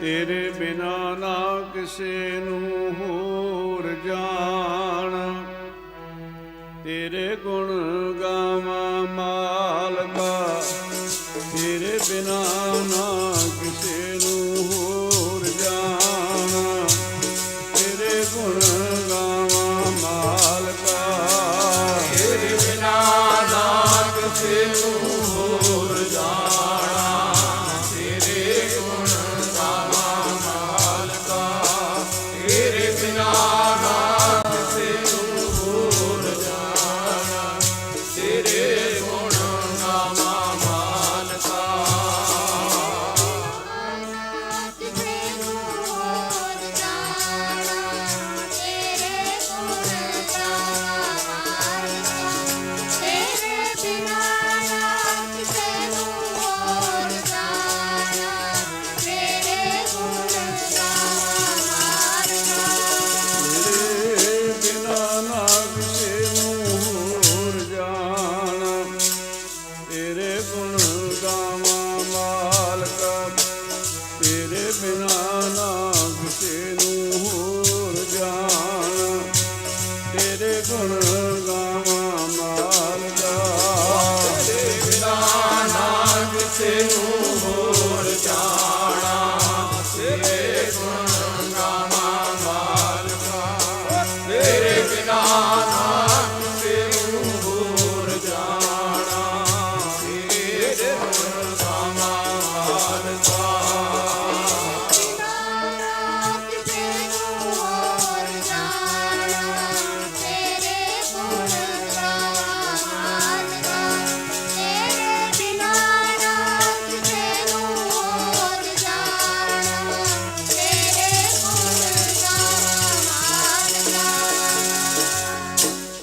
ਤੇਰੇ ਬਿਨਾ ਨਾ ਕਿਸੇ ਨੂੰ ਹੋਰ ਜਾਣ। ਤੇਰੇ ਗੁਣ ਗਾਵਾਂ ਮਾਲਕਾ, ਤੇਰੇ ਬਿਨਾ ਨਾ ਕਿਸੇ ਨੂੰ ਹੋਰ ਜਾਣ। ਤੇਰੇ ਗੁਣ ਗਾਵਾਂ ਮਾਲਕਾ, ਤੇਰੇ ਬਿਨਾ ਨਾ ਕਿਸੇ ਜਾਣਾ ਕਿਸੇ ਨੂੰ ਹੋਰ ਜਾਣਾ। ਤੇਰੇ ਗੁਣ